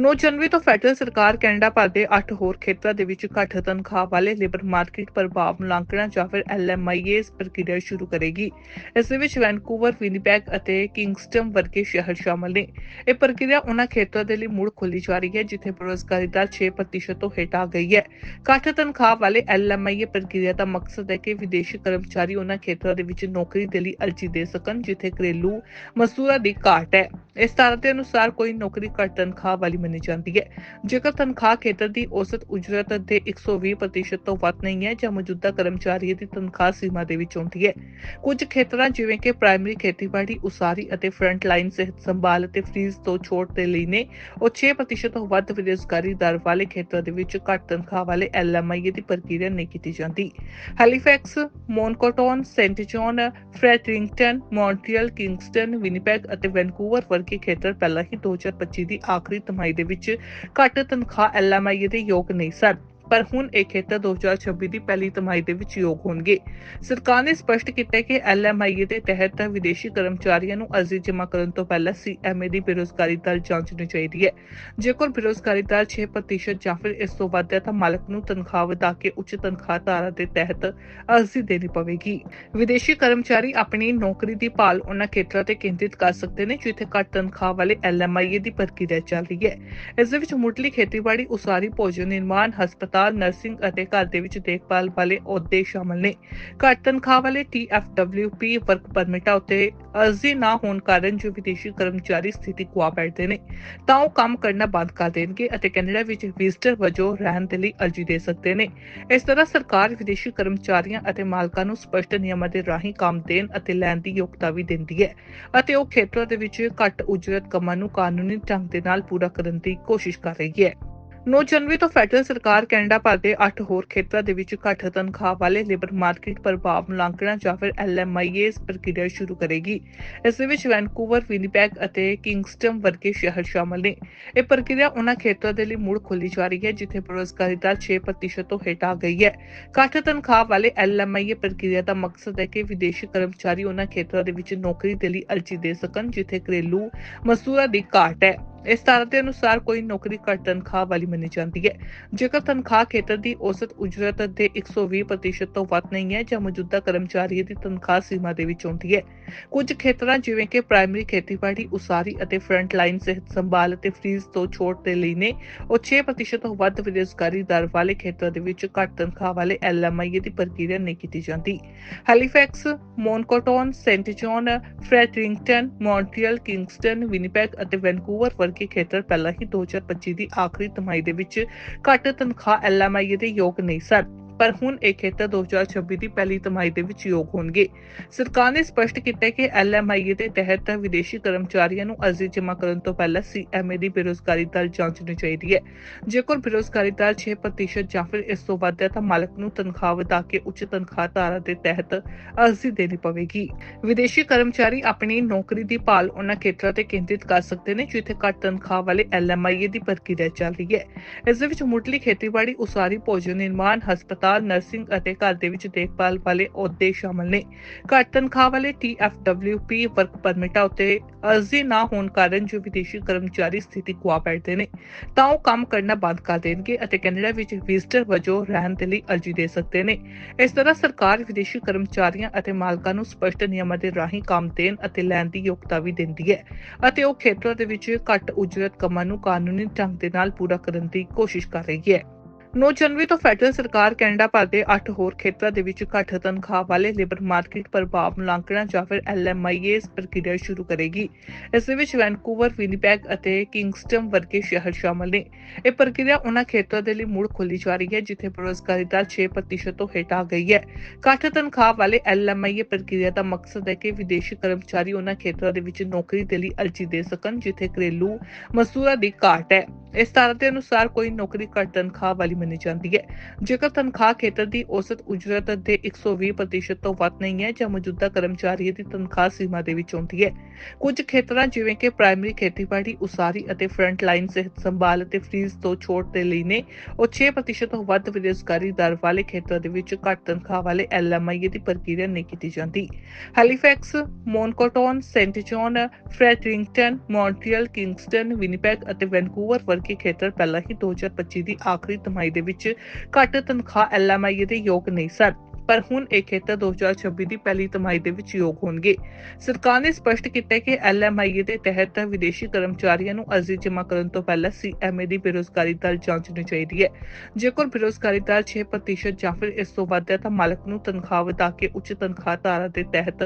9 ਜਨਵਰੀ ਤੋਂ ਫੈਡਰਲ ਸਰਕਾਰ ਕੈਨੇਡਾ ਭਰ ਦੇ 8 ਹੋਰ ਖੇਤਰਾਂ ਦੇ ਵਿੱਚ ਘੱਟ ਤਨਖਾਹ ਵਾਲੇ ਲੇਬਰ ਮਾਰਕੀਟ ਪ੍ਰਭਾਵ ਮੁਲਾਂਕਣਾ ਜਾਂ ਫਿਰ ਐਲਐਮਆਈਏਸ ਪ੍ਰਕਿਰਿਆ ਸ਼ੁਰੂ ਕਰੇਗੀ। ਇਸ ਵਿੱਚ ਵੈਨਕੂਵਰ, ਵਿਨੀਪੈਗ ਅਤੇ ਕਿੰਗਸਟਨ ਵਰਗੇ ਸ਼ਹਿਰ ਸ਼ਾਮਲ ਨੇ। ਇਹ ਪ੍ਰਕਿਰਿਆ ਉਹਨਾਂ ਖੇਤਰਾਂ ਦੇ ਲਈ ਮੁੜ ਖੋਲੀ ਜਾ ਰਹੀ ਹੈ, ਜਿੱਥੇ ਬੇਰੁਜ਼ਗਾਰੀ ਦਰ 6% ਤੋਂ ਹੇਠ ਆ ਗਈ ਹੈ। ਘੱਟ ਤਨਖਾਹ ਵਾਲੇ ਐਲਐਮਆਈਏ ਪ੍ਰਕਿਰਿਆ ਦਾ ਮਕਸਦ ਹੈ ਕਿ ਵਿਦੇਸ਼ੀ ਕਰਮਚਾਰੀ ਉਹਨਾਂ ਖੇਤਰਾਂ ਦੇ ਵਿੱਚ ਨੌਕਰੀ ਦੇ ਲਈ ਅਰਜ਼ੀ ਦੇ ਸਕਣ, ਜਿੱਥੇ ਘਰੇਲੂ ਮਜ਼ਦੂਰਾਂ ਦੀ ਘਾਟ ਹੈ। ਇਸ ਤਰ੍ਹਾਂ ਦੇ ਅਨੁਸਾਰ ਕੋਈ ਨੌਕਰੀ ਘੱਟ ਤਨਖਾਹ ਵਾਲੀ ਮੰਨੀ ਜਾਂਦੀ ਹੈ। ਜੇਕਰ ਤਨਖਾਹ ਖੇਤਰ ਦੀ ਔਸਤ ਉਜਰਤ ਦੇ 120% ਤੋਂ ਵੱਧ ਨਹੀਂ ਹੈ, ਜਾਂ ਮੌਜੂਦਾ ਕਰਮਚਾਰੀ ਦੀ ਤਨਖਾਹ ਸੀਮਾ ਦੇ ਵਿੱਚ ਹੁੰਦੀ ਹੈ। ਕੁਝ ਖੇਤਰਾਂ ਜਿਵੇਂ ਕਿ ਪ੍ਰਾਇਮਰੀ ਖੇਤੀਬਾੜੀ, ਉਸਾਰੀ ਅਤੇ ਫਰੰਟ ਲਾਈਨ ਸਿਹਤ ਸੰਭਾਲ ਅਤੇ ਫ੍ਰੀਜ਼ ਤੋਂ ਛੋਟ ਦੇ ਲਈ ਨੇ, ਉਹ 6% ਤੋਂ ਵੱਧ ਬੇਰੁਜ਼ਗਾਰੀ ਦਰ ਵਾਲੇ ਖੇਤਰਾਂ ਦੇ ਵਿੱਚ ਘੱਟ ਤਨਖਾਹ ਵਾਲੇ ਐਲਐਮਆਈਏ ਦੀ ਪ੍ਰਕਿਰਿਆ ਨਹੀਂ ਕੀਤੀ ਜਾਂਦੀ। Halifax, Moncton, Saint John, Fredericton, Montreal, Kingston, Winnipeg ਅਤੇ ਵੈਨਕੂਵਰ ਵਰਗੇ ਖੇਤਰ ਪਹਿਲਾਂ ਹੀ 2025 ਦੀ ਆਖਰੀ ਤਿਮਾਹੀ ਦੇ ਵਿੱਚ ਘੱਟ ਤਨਖਾਹ ਐਲਐਮਆਈਏ ਦੇ ਯੋਗ ਨਹੀਂ ਸਨ ਪਰ ਹੁਣ ਇਹ ਖੇਤਰ 2026 ਦੀ ਪਹਿਲੀ ਤਿਮਾਹੀ ਦੇ ਵਿੱਚ ਯੋਗ ਹੋਣਗੇ। ਸਰਕਾਰ ਨੇ ਸਪਸ਼ਟ ਕੀਤਾ ਕਿ ਐਲਐਮਆਈਏ ਦੇ ਤਹਿਤ ਵਿਦੇਸ਼ੀ ਕਰਮਚਾਰੀਆਂ ਨੂੰ ਅਰਜ਼ੀ ਜਮ੍ਹਾਂ ਕਰਨ ਤੋਂ ਪਹਿਲਾਂ ਸੀਐਮਏ ਦੀ ਬੇਰੋਜ਼ਗਾਰੀ ਦਰ ਜਾਂਚਣੀ ਚਾਹੀਦੀ ਹੈ। ਜੇਕਰ ਬੇਰੋਜ਼ਗਾਰੀ ਦਰ 6% ਜਾਂ ਫਿਰ ਇਸ ਤੋਂ ਵੱਧ ਹੈ ਤਾਂ ਮਾਲਕ ਨੂੰ ਤਨਖਾਹ ਵਧਾ ਕੇ ਉੱਚ ਤਨਖਾਹ ਧਾਰਾ ਦੇ ਤਹਿਤ ਅਰਜ਼ੀ ਦੇਣੀ ਪਵੇਗੀ। ਵਿਦੇਸ਼ੀ ਕਰਮਚਾਰੀ ਆਪਣੀ ਨੌਕਰੀ ਦੀ ਭਾਲ ਉਹਨਾਂ ਖੇਤਰਾਂ ਤੇ ਕੇਂਦਰਿਤ ਕਰ ਸਕਦੇ ਨੇ ਜਿੱਥੇ ਘੱਟ ਤਨਖਾਹ ਵਾਲੇ ਐਲਐਮਆਈਏ ਦੀ ਪ੍ਰਕਿਰਿਆ ਚੱਲ ਰਹੀ ਹੈ। ਇਸ ਦੇ ਵਿੱਚ ਮੁੱਢਲੀ ਖੇਤੀਬਾੜੀ, ਉਸਾਰੀ, ਭੋਜਨ ਨਿਰਮਾਣ, ਹਸਪਤਾਲ ਨਰਸਿੰਗ ਅਤੇ ਘਰ ਦੇ ਵਿੱਚ ਦੇਖਭਾਲ ਵਾਲੇ ਅਹੁਦੇ ਸ਼ਾਮਲ ਨੇ। ਘੱਟ ਤਨਖਾਹ ਵਾਲੇ TFWP ਵਰਕ ਪਰਮਿਟਾਂ ਉੱਤੇ ਅਰਜ਼ੀ ਨਾ ਹੋਣ ਕਾਰਨ ਜੋ ਵਿਦੇਸ਼ੀ ਕਰਮਚਾਰੀ ਸਥਿਤੀ ਗੁਆ ਬੈਠਦੇ ਨੇ, ਤਾਂ ਉਹ ਕੰਮ ਕਰਨਾ ਬੰਦ ਕਰ ਦੇਣਗੇ ਅਤੇ ਕੈਨੇਡਾ ਵਿੱਚ ਵਿਜ਼ਟਰ ਵਜੋਂ ਰਹਿਣ ਦੇ ਲਈ ਅਰਜ਼ੀ ਦੇ ਸਕਦੇ ਨੇ। ਇਸ ਤਰ੍ਹਾਂ ਸਰਕਾਰ ਵਿਦੇਸ਼ੀ ਕਰਮਚਾਰੀਆਂ ਅਤੇ ਮਾਲਕਾਂ ਨੂੰ ਸਪਸ਼ਟ ਨਿਯਮਾਂ ਦੇ ਰਾਹੀਂ ਕੰਮ ਦੇਣ ਅਤੇ ਲੈਣ ਦੀ ਯੋਗਤਾ ਵੀ ਦਿੰਦੀ ਹੈ ਅਤੇ ਉਹ ਖੇਤਰਾਂ ਦੇ ਵਿੱਚ ਘੱਟ ਉਜਰਤ ਕੰਮਾਂ ਨੂੰ ਕਾਨੂੰਨੀ ਢੰਗ ਦੇ ਨਾਲ ਪੂਰਾ ਕਰਨ ਦੀ ਕੋਸ਼ਿਸ਼ ਕਰ ਰਹੀ ਹੈ। 9 ਜਨਵਰੀ ਤੋਂ ਫੈਡਰਲ ਸਰਕਾਰ ਕੈਨੇਡਾ ਭਰ ਦੇ 8 ਹੋਰ ਖੇਤਰਾਂ ਦੇ ਵਿੱਚ ਘੱਟ ਤਨਖਾਹ ਵਾਲੇ ਲੇਬਰ ਮਾਰਕੀਟ ਪ੍ਰਭਾਵ ਮੁਲਾਂਕਣਾ ਜਾਂ ਫਿਰ ਐਲਐਮਆਈਏਸ ਪ੍ਰਕਿਰਿਆ ਸ਼ੁਰੂ ਕਰੇਗੀ। ਇਸ ਵਿੱਚ ਵੈਨਕੂਵਰ, ਵਿਨੀਪੈਗ ਅਤੇ ਕਿੰਗਸਟਨ ਵਰਗੇ ਸ਼ਹਿਰ ਸ਼ਾਮਲ ਨੇ। ਇਹ ਪ੍ਰਕਿਰਿਆ ਉਹਨਾਂ ਖੇਤਰਾਂ ਦੇ ਲਈ ਮੁੜ ਖੋਲੀ ਜਾ ਰਹੀ ਹੈ, ਜਿੱਥੇ ਬੇਰੁਜ਼ਗਾਰੀ ਦਰ 6% ਤੋਂ ਹੇਠ ਆ ਗਈ ਹੈ। ਘੱਟ ਤਨਖਾਹ ਵਾਲੇ ਐਲਐਮਆਈਏ ਪ੍ਰਕਿਰਿਆ ਦਾ ਮਕਸਦ ਹੈ ਕਿ ਵਿਦੇਸ਼ੀ ਕਰਮਚਾਰੀ ਉਹਨਾਂ ਖੇਤਰਾਂ ਦੇ ਵਿੱਚ ਨੌਕਰੀ ਦੇ ਲਈ ਅਰਜ਼ੀ ਦੇ ਸਕਣ, ਜਿੱਥੇ ਘਰੇਲੂ ਮਜ਼ਦੂਰਾਂ ਦੀ ਘਾਟ ਹੈ। ਇਸ ਤਰ੍ਹਾਂ ਦੇ ਅਨੁਸਾਰ ਕੋਈ ਨੌਕਰੀ ਘੱਟ ਤਨਖਾਹ ਵਾਲੀ ਮੰਨੀ ਜਾਂਦੀ ਹੈ। ਜੇਕਰ ਤਨਖਾਹ ਖੇਤਰ ਦੀ ਔਸਤ ਉਜਰਤ ਦੇ 120% ਤੋਂ ਵੱਧ ਨਹੀਂ ਹੈ ਜਾਂ ਮੌਜੂਦਾ ਕਰਮਚਾਰੀ ਦੀ ਤਨਖਾਹ ਸੀਮਾ ਦੇ ਵਿੱਚ ਹੁੰਦੀ ਹੈ, ਕੁਝ ਖੇਤਰਾਂ ਜਿਵੇਂ ਕਿ ਪ੍ਰਾਇਮਰੀ ਖੇਤੀਬਾੜੀ, ਉਸਾਰੀ ਅਤੇ ਫਰੰਟ ਲਾਈਨ ਸਿਹਤ ਸੰਭਾਲ ਅਤੇ ਫ੍ਰੀਜ਼ ਤੋਂ ਛੋਟ ਦੇ ਲਈ ਨੇ, ਉਹ 6% ਤੋਂ ਵੱਧ ਬੇਰੁਜ਼ਗਾਰੀ ਦਰ ਵਾਲੇ ਖੇਤਰਾਂ ਦੇ ਵਿੱਚ ਘੱਟ ਤਨਖਾਹ ਵਾਲੇ ਐਲਐਮਆਈਏ ਦੀ ਪ੍ਰਕਿਰਿਆ ਨਹੀਂ ਕੀਤੀ ਜਾਂਦੀ। Halifax Moncton Saint John Fredericton Montreal Kingston Winnipeg ਅਤੇ ਵੈਨਕੂਵਰ ਵਰਗੇ ਖੇਤਰ ਪਹਿਲਾਂ ਹੀ 2025 ਦੀ ਆਖਰੀ ਤਿਮਾਹੀ ਦੇ ਵਿੱਚ ਘੱਟ ਤਨਖਾਹ ਐਲਐਮਆਈਏ ਦੇ ਯੋਗ ਨਹੀਂ ਸਨ। ਪਰ ਹੁਣ ਇਹ ਖੇਤਰ 2026 ਦੀ ਪਹਿਲੀ ਤਿਮਾਹੀ ਦੇ ਵਿੱਚ ਯੋਗ ਹੋਣਗੇ। ਸਰਕਾਰ ਨੇ ਸਪਸ਼ਟ ਕੀਤਾ ਕਿ ਐਲਐਮਆਈਏ ਦੇ ਤਹਿਤ ਵਿਦੇਸ਼ੀ ਕਰਮਚਾਰੀਆਂ ਨੂੰ ਅਰਜ਼ੀ ਜਮ੍ਹਾਂ ਕਰਨ ਤੋਂ ਪਹਿਲਾਂ ਸੀਐਮਏ ਦੀ ਬੇਰੋਜ਼ਗਾਰੀ ਦਰ ਜਾਂਚਣੀ ਚਾਹੀਦੀ ਹੈ। ਜੇਕਰ ਬੇਰੋਜ਼ਗਾਰੀ ਦਰ 6% ਜਾਂ ਫਿਰ ਇਸ ਤੋਂ ਵੱਧ ਹੈ ਤਾਂ ਮਾਲਕ ਨੂੰ ਤਨਖਾਹ ਵਧਾ ਕੇ ਉੱਚ ਤਨਖਾਹ ਧਾਰਾ ਦੇ ਤਹਿਤ ਅਰਜ਼ੀ ਦੇਣੀ ਪਵੇਗੀ। ਵਿਦੇਸ਼ੀ ਕਰਮਚਾਰੀ ਆਪਣੀ ਨੌਕਰੀ ਦੀ ਭਾਲ ਉਹਨਾਂ ਖੇਤਰਾਂ ਤੇ ਕੇਂਦਰਿਤ ਕਰ ਸਕਦੇ ਨੇ ਜਿੱਥੇ ਘੱਟ ਤਨਖਾਹ ਵਾਲੇ ਐਲਐਮਆਈਏ ਦੀ ਪ੍ਰਕਿਰਿਆ ਚੱਲ ਰਹੀ ਹੈ। ਇਸ ਦੇ ਵਿੱਚ ਮੁੱਢਲੀ ਖੇਤੀਬਾੜੀ, ਉਸਾਰੀ, ਭੋਜਨ ਨਿਰਮਾਣ, ਹਸਪਤਾਲ ਨਰਸਿੰਗ ਅਤੇ ਘਰ ਦੇ ਵਿੱਚ ਦੇਖਭਾਲ ਵਾਲੇ ਅਹੁਦੇ ਸ਼ਾਮਲ ਨੇ। ਘੱਟ ਤਨਖਾਹ ਵਾਲੇ TFWP ਵਰਕ ਪਰਮਿਟਾਂ ਉੱਤੇ ਅਰਜ਼ੀ ਨਾ ਹੋਣ ਕਾਰਨ ਜੋ ਵਿਦੇਸ਼ੀ ਕਰਮਚਾਰੀ ਸਥਿਤੀ ਗੁਆ ਬੈਠਦੇ ਨੇ, ਤਾਂ ਉਹ ਕੰਮ ਕਰਨਾ ਬੰਦ ਕਰ ਦੇਣਗੇ ਅਤੇ ਕੈਨੇਡਾ ਵਿੱਚ ਵਿਜ਼ਟਰ ਵਜੋਂ ਰਹਿਣ ਦੇ ਲਈ ਅਰਜ਼ੀ ਦੇ ਸਕਦੇ ਨੇ। ਇਸ ਤਰ੍ਹਾਂ ਸਰਕਾਰ ਵਿਦੇਸ਼ੀ ਕਰਮਚਾਰੀਆਂ ਅਤੇ ਮਾਲਕਾਂ ਨੂੰ ਸਪਸ਼ਟ ਨਿਯਮਾਂ ਦੇ ਰਾਹੀਂ ਕੰਮ ਦੇਣ ਅਤੇ ਲੈਣ ਦੀ ਯੋਗਤਾ ਵੀ ਦਿੰਦੀ ਹੈ ਅਤੇ ਉਹ ਖੇਤਰਾਂ ਦੇ ਵਿੱਚ ਘੱਟ ਉਜਰਤ ਕੰਮਾਂ ਨੂੰ ਕਾਨੂੰਨੀ ਢੰਗ ਦੇ ਨਾਲ ਪੂਰਾ ਕਰਨ ਦੀ ਕੋਸ਼ਿਸ਼ ਕਰ ਰਹੀ ਹੈ। 9 ਜਨਵਰੀ ਤੋਂ ਫੈਡਰਲ ਸਰਕਾਰ, ਕੈਨੇਡਾ ਭਰ ਦੇ 8 ਹੋਰ ਖੇਤਰਾਂ ਦੇ ਵਿੱਚ ਘੱਟ ਤਨਖਾਹ ਵਾਲੇ ਲੇਬਰ ਮਾਰਕੀਟ ਪ੍ਰਭਾਵ ਮੁਲਾਂਕਣਾ ਜਾਂ ਫਿਰ ਐਲਐਮਆਈਏਸ ਪ੍ਰਕਿਰਿਆ ਸ਼ੁਰੂ ਕਰੇਗੀ। ਇਸ ਵਿੱਚ ਵੈਨਕੂਵਰ, ਵਿਨੀਪੈਗ ਅਤੇ ਕਿੰਗਸਟਨ ਵਰਗੇ ਸ਼ਹਿਰ ਸ਼ਾਮਲ ਨੇ। ਇਹ ਪ੍ਰਕਿਰਿਆ ਉਹਨਾਂ ਖੇਤਰਾਂ ਦੇ ਲਈ ਮੁੜ ਖੋਲੀ ਜਾ ਰਹੀ ਹੈ, ਜਿੱਥੇ ਬੇਰੁਜ਼ਗਾਰੀ ਦਰ 6% ਤੋਂ ਹੇਠ ਆ ਗਈ ਹੈ। ਘੱਟ ਤਨਖਾਹ ਵਾਲੇ ਐਲਐਮਆਈਏ ਪ੍ਰਕਿਰਿਆ ਦਾ ਮਕਸਦ ਹੈ ਕਿ ਵਿਦੇਸ਼ੀ ਕਰਮਚਾਰੀ ਉਹਨਾਂ ਖੇਤਰਾਂ ਦੇ ਵਿੱਚ ਨੌਕਰੀ ਦੇ ਲਈ ਅਰਜ਼ੀ ਦੇ ਸਕਣ, ਜਿੱਥੇ ਘਰੇਲੂ ਮਜ਼ਦੂਰਾਂ ਦੀ ਘਾਟ ਹੈ। ਇਸ ਤਰ੍ਹਾਂ ਦੇ ਅਨੁਸਾਰ ਕੋਈ ਨੌਕਰੀ ਘੱਟ ਤਨਖਾਹ ਵਾਲੀ ਮੰਨੀ ਜਾਂਦੀ ਹੈ। ਜੇਕਰ ਤਨਖਾਹ ਖੇਤਰ ਦੀ ਔਸਤ ਉਜਰਤ ਦੇ 120% ਤੋਂ ਵੱਧ ਨਹੀਂ ਹੈ ਜਾਂ ਮੌਜੂਦਾ ਕਰਮਚਾਰੀ ਦੀ ਤਨਖਾਹ ਸੀਮਾ ਦੇ ਵਿੱਚ ਆਉਂਦੀ ਹੈ, ਕੁਝ ਖੇਤਰਾਂ ਜਿਵੇਂ ਕਿ ਪ੍ਰਾਇਮਰੀ ਖੇਤੀਬਾੜੀ, ਉਸਾਰੀ ਅਤੇ ਫਰੰਟ ਲਾਈਨ ਸਿਹਤ ਸੰਭਾਲ ਅਤੇ ਫ੍ਰੀਜ਼ ਤੋਂ ਛੋਟ ਦੇ ਲਈ ਨੇ, ਉਹ 6% ਤੋਂ ਵੱਧ ਬੇਰੁਜ਼ਗਾਰੀ ਦਰ ਵਾਲੇ ਖੇਤਰਾਂ ਦੇ ਵਿੱਚ ਘੱਟ ਤਨਖਾਹ ਵਾਲੇ ਐਲਐਮਆਈ ਦੀ ਪ੍ਰਕਿਰਿਆ ਨਹੀਂ ਕੀਤੀ ਜਾਂਦੀ। Halifax, Moncton, Saint John, Fredericton, Montreal, Kingston, Winnipeg ਅਤੇ ਵੈਨਕੂਵਰ ਵਰਗੇ ਖੇਤਰ ਪਹਿਲਾਂ ਹੀ 2025 ਦੀ ਆਖਰੀ ਤਿਮਾਹੀ ਦੇ ਵਿੱਚ ਘੱਟ ਤਨਖਾਹ ਐਲਐਮਆਈ ਦੇ ਯੋਗ ਨਹੀਂ ਸਨ। ਪਰ ਹੁਣ ਇਹ ਖੇਤਰ 2026 ਦੀ ਪਹਿਲੀ ਤਿਮਾਹੀ ਦੇ ਵਿੱਚ ਯੋਗ ਹੋਣਗੇ। ਸਰਕਾਰ ਨੇ ਸਪਸ਼ਟ ਕੀਤਾ ਕਿ ਐਲਐਮਆਈ ਦੇ ਤਹਿਤ ਵਿਦੇਸ਼ੀ ਕਰਮਚਾਰੀਆਂ ਨੂੰ ਅਰਜ਼ੀ ਜਮ੍ਹਾਂ ਕਰਨ ਤੋਂ ਪਹਿਲਾਂ ਸੀਐਮਏ ਦੀ ਬੇਰੁਜ਼ਗਾਰੀ ਦਰ ਜਾਂਚਣੀ ਚਾਹੀਦੀ ਹੈ। ਜੇਕਰ ਬੇਰੁਜ਼ਗਾਰੀ ਦਰ 6% ਜਾਂ ਫਿਰ ਇਸ ਤੋਂ ਵੱਧ ਹੈ ਤਾਂ ਮਾਲਕ ਨੂੰ ਤਨਖਾਹ ਵਧਾ ਕੇ ਉੱਚ ਤਨਖਾਹ ਧਾਰਾ ਦੇ ਤਹਿਤ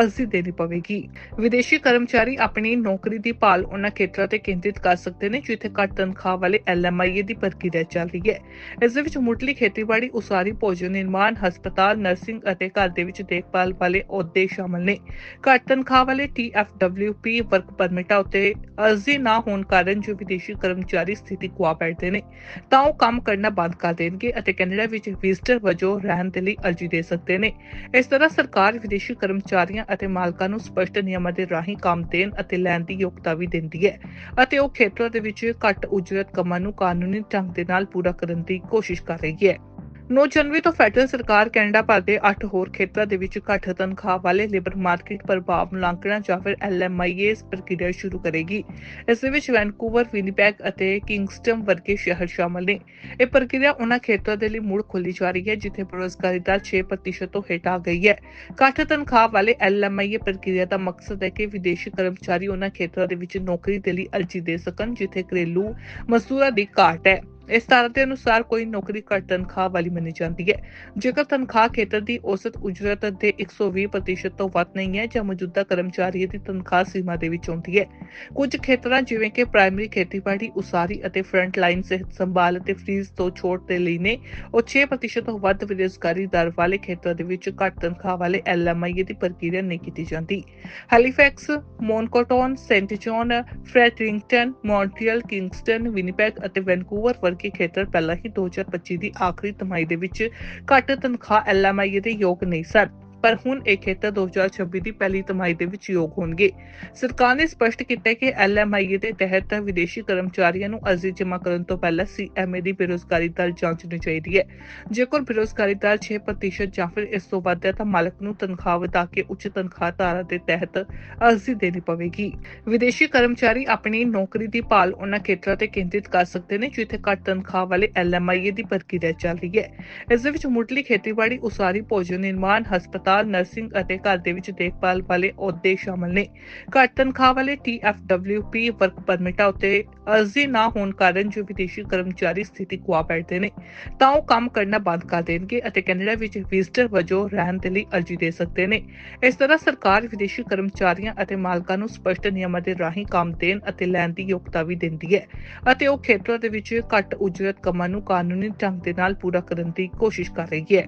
ਅਰਜ਼ੀ ਦੇਣੀ ਪਵੇਗੀ। ਵਿਦੇਸ਼ੀ ਕਰਮਚਾਰੀ ਆਪਣੀ ਨੌਕਰੀ ਦੀ ਭਾਲ ਉਹਨਾਂ ਖੇਤਰਾਂ ਤੇ ਕੇਂਦਰਿਤ ਕਰ ਸਕਦੇ ਨੇ ਜਿੱਥੇ ਘੱਟ ਤਨਖਾਹ ਵਾਲੇ ਐਲਐਮਆਈ ਦੀ ਪ੍ਰਕਿਰਿਆ ਚੱਲ ਰਹੀ ਹੈ। ਇਸ ਦੇ ਵਿੱਚ ਮੁੱਢਲੀ ਖੇਤੀਬਾੜੀ, ਉਸਾਰੀ, ਭੋਜਨ ਨਿਰਮਾਣ, ਹਸਪਤਾਲ ਨਰਸਿੰਗ ਅਤੇ ਘਰ ਦੇ ਵਿੱਚ ਦੇਖਭਾਲ ਵਾਲੇ ਅਹੁਦੇ ਸ਼ਾਮਲ ਨੇ। ਘੱਟ ਤਨਖਾਹ ਵਾਲੇ TFWP ਵਰਕ ਪਰਮਿਟਾਂ ਉੱਤੇ ਅਰਜ਼ੀ ਨਾ ਹੋਣ ਕਾਰਨ ਜੋ ਵਿਦੇਸ਼ੀ ਕਰਮਚਾਰੀ ਸਥਿਤੀ ਗੁਆ ਬੈਠਦੇ ਨੇ, ਤਾਂ ਉਹ ਕੰਮ ਕਰਨਾ ਬੰਦ ਕਰ ਦੇਣਗੇ ਅਤੇ ਕੈਨੇਡਾ ਵਿੱਚ ਵਿਜ਼ਟਰ ਵਜੋਂ ਰਹਿਣ ਦੇ ਲਈ ਅਰਜ਼ੀ ਦੇ ਸਕਦੇ ਨੇ। ਇਸ ਤਰ੍ਹਾਂ ਸਰਕਾਰ ਵਿਦੇਸ਼ੀ ਕਰਮਚਾਰੀਆਂ ਅਤੇ ਮਾਲਕਾਂ ਨੂੰ ਸਪਸ਼ਟ ਨਿਯਮਾਂ ਦੇ ਰਾਹੀਂ ਕੰਮ ਦੇਣ ਅਤੇ ਲੈਣ ਦੀ ਯੋਗਤਾ ਵੀ ਦਿੰਦੀ ਹੈ ਅਤੇ ਉਹ ਖੇਤਰਾਂ ਦੇ ਵਿੱਚ ਘੱਟ ਉਜਰਤ ਕੰਮਾਂ ਨੂੰ ਕਾਨੂੰਨੀ ਢੰਗ ਦੇ ਨਾਲ ਪੂਰਾ ਕਰਨ ਦੀ ਕੋਸ਼ਿਸ਼ ਕਰ ਰਹੀ ਹੈ। 9 ਜਨਵਰੀ ਤੋਂ ਫੈਡਰਲ ਸਰਕਾਰ, ਕੈਨੇਡਾ ਭਰ ਦੇ 8 ਹੋਰ ਖੇਤਰਾਂ ਦੇ ਵਿੱਚ ਘੱਟ ਤਨਖਾਹ ਵਾਲੇ ਲੇਬਰ ਮਾਰਕੀਟ ਪ੍ਰਭਾਵ ਮੁਲਾਂਕਣਾ ਜਾਂ ਫਿਰ ਐਲਐਮਆਈਐਸ ਪ੍ਰਕਿਰਿਆ ਸ਼ੁਰੂ ਕਰੇਗੀ। ਇਸ ਵਿੱਚ ਵੈਨਕੂਵਰ, ਵਿਨੀਪੈਗ ਅਤੇ ਕਿੰਗਸਟਨ ਵਰਗੇ ਸ਼ਹਿਰ ਸ਼ਾਮਲ ਨੇ। ਇਹ ਪ੍ਰਕਿਰਿਆ ਉਹਨਾਂ ਖੇਤਰਾਂ ਦੇ ਲਈ ਮੁੜ ਖੋਲੀ ਜਾ ਰਹੀ ਹੈ, ਜਿੱਥੇ ਬੇਰੁਜ਼ਗਾਰੀ ਦਰ 6% ਤੋਂ ਹੇਠ ਆ ਗਈ ਹੈ। ਘੱਟ ਤਨਖਾਹ ਵਾਲੇ ਐਲਐਮਆਈਏ ਪ੍ਰਕਿਰਿਆ ਦਾ ਮਕਸਦ ਹੈ ਕਿ ਵਿਦੇਸ਼ੀ ਕਰਮਚਾਰੀ ਉਹਨਾਂ ਖੇਤਰਾਂ ਦੇ ਵਿੱਚ ਨੌਕਰੀ ਦੇ ਲਈ ਅਰਜ਼ੀ ਦੇ ਸਕਣ, ਜਿੱਥੇ ਘਰੇਲੂ ਮਜ਼ਦੂਰਾਂ ਦੀ ਘਾਟ ਹੈ। ਇਸ ਤਰ੍ਹਾਂ ਦੇ ਅਨੁਸਾਰ ਕੋਈ ਨੌਕਰੀ ਘੱਟ ਤਨਖਾਹ ਵਾਲੀ ਮੰਨੀ ਜਾਂਦੀ ਹੈ। ਜੇਕਰ ਤਨਖਾਹ ਖੇਤਰ ਦੀ ਔਸਤ ਉਜਰਤ ਦੇ 120% ਤੋਂ ਵੱਧ ਨਹੀਂ ਹੈ ਜਾਂ ਮੌਜੂਦਾ ਕਰਮਚਾਰੀ ਦੀ ਤਨਖਾਹ ਸੀਮਾ ਦੇ ਵਿੱਚ ਆਉਂਦੀ ਹੈ, ਕੁਝ ਖੇਤਰਾਂ ਜਿਵੇਂ ਕਿ ਪ੍ਰਾਇਮਰੀ ਖੇਤੀਬਾੜੀ, ਉਸਾਰੀ ਅਤੇ ਫਰੰਟ ਲਾਈਨ ਸਿਹਤ ਸੰਭਾਲ ਅਤੇ ਫ੍ਰੀਜ਼ ਤੋਂ ਛੋਟ ਦੇ ਲਈ ਨੇ, ਉਹ 6% ਤੋਂ ਵੱਧ ਬੇਰੁਜ਼ਗਾਰੀ ਦਰ ਵਾਲੇ ਖੇਤਰਾਂ ਦੇ ਵਿੱਚ ਘੱਟ ਤਨਖਾਹ ਵਾਲੇ ਐਲਐਮਆਈ ਦੀ ਪ੍ਰਕਿਰਿਆ ਨਹੀਂ ਕੀਤੀ ਜਾਂਦੀ। Halifax Moncton Saint John Fredericton Montreal Kingston Winnipeg ਅਤੇ ਵੈਨਕੂਵਰ ਵਰਗੇ ਖੇਤਰ ਪਹਿਲਾਂ ਹੀ 2025 ਦੀ ਆਖਰੀ ਤਿਮਾਹੀ ਦੇ ਵਿੱਚ ਘੱਟ ਤਨਖਾਹ ਐਲਐਮਆਈ ਦੇ ਯੋਗ ਨਹੀਂ ਸਨ। ਪਰ ਹੁਣ ਇਹ ਖੇਤਰ 2026 ਦੀ ਪਹਿਲੀ ਤਿਮਾਹੀ ਦੇ ਵਿੱਚ ਯੋਗ ਹੋਣਗੇ। ਸਰਕਾਰ ਨੇ ਸਪਸ਼ਟ ਕੀਤਾ ਕਿ ਐਲਐਮਆਈ ਦੇ ਤਹਿਤ ਵਿਦੇਸ਼ੀ ਕਰਮਚਾਰੀਆਂ ਨੂੰ ਅਰਜ਼ੀ ਜਮ੍ਹਾਂ ਕਰਨ ਤੋਂ ਪਹਿਲਾਂ ਸੀਐਮਏ ਦੀ ਬੇਰੁਜ਼ਗਾਰੀ ਦਰ ਜਾਂਚਣੀ ਚਾਹੀਦੀ ਹੈ। ਜੇਕਰ ਬੇਰੁਜ਼ਗਾਰੀ ਦਰ 6% ਜਾਂ ਫਿਰ ਇਸ ਤੋਂ ਵੱਧ ਹੈ ਤਾਂ ਮਾਲਕ ਨੂੰ ਤਨਖਾਹ ਵਧਾ ਕੇ ਉੱਚ ਤਨਖਾਹ ਧਾਰਾ ਦੇ ਤਹਿਤ ਅਰਜ਼ੀ ਦੇਣੀ ਪਵੇਗੀ। ਵਿਦੇਸ਼ੀ ਕਰਮਚਾਰੀ ਆਪਣੀ ਨੌਕਰੀ ਦੀ ਭਾਲ ਉਹਨਾਂ ਖੇਤਰਾਂ ਤੇ ਕੇਂਦਰਿਤ ਕਰ ਸਕਦੇ ਨੇ ਜਿੱਥੇ ਘੱਟ ਤਨਖਾਹ ਵਾਲੇ ਐਲਐਮਆਈ ਦੀ ਪ੍ਰਕਿਰਿਆ ਚੱਲ ਰਹੀ ਹੈ। ਇਸ ਦੇ ਵਿੱਚ ਮੁੱਢਲੀ ਖੇਤੀਬਾੜੀ, ਉਸਾਰੀ, ਭੋਜਨ ਨਿਰਮਾਣ, ਹਸਪਤਾਲ ਨਰਸਿੰਗ ਅਤੇ ਘਰ ਦੇ ਵਿੱਚ ਦੇਖਭਾਲ ਵਾਲੇ ਅਹੁਦੇ ਸ਼ਾਮਲ ਨੇ। ਘੱਟ ਤਨਖਾਹ ਵਾਲੇ TFWP ਵਰਕ ਪਰਮਿਟਾਂ ਉੱਤੇ ਅਰਜ਼ੀ ਨਾ ਹੋਣ ਕਾਰਨ ਜੋ ਵਿਦੇਸ਼ੀ ਕਰਮਚਾਰੀ ਸਥਿਤੀ ਗੁਆ ਬੈਠਦੇ ਨੇ, ਤਾਂ ਉਹ ਕੰਮ ਕਰਨਾ ਬੰਦ ਕਰ ਦੇਣਗੇ ਅਤੇ ਕੈਨੇਡਾ ਵਿੱਚ ਵਿਜ਼ਟਰ ਵਜੋਂ ਰਹਿਣ ਦੇ ਲਈ ਅਰਜ਼ੀ ਦੇ ਸਕਦੇ ਨੇ। ਇਸ ਤਰ੍ਹਾਂ ਸਰਕਾਰ ਵਿਦੇਸ਼ੀ ਕਰਮਚਾਰੀਆਂ ਅਤੇ ਮਾਲਕਾਂ ਨੂੰ ਸਪਸ਼ਟ ਨਿਯਮਾਂ ਦੇ ਰਾਹੀਂ ਕੰਮ ਦੇਣ ਅਤੇ ਲੈਣ ਦੀ ਯੋਗਤਾ ਵੀ ਦਿੰਦੀ ਹੈ ਅਤੇ ਉਹ ਖੇਤਰਾਂ ਦੇ ਵਿੱਚ ਘੱਟ ਉਜਰਤ ਕੰਮਾਂ ਨੂੰ ਕਾਨੂੰਨੀ ਢੰਗ ਦੇ ਨਾਲ ਪੂਰਾ ਕਰਨ ਦੀ ਕੋਸ਼ਿਸ਼ ਕਰ ਰਹੀ ਹੈ।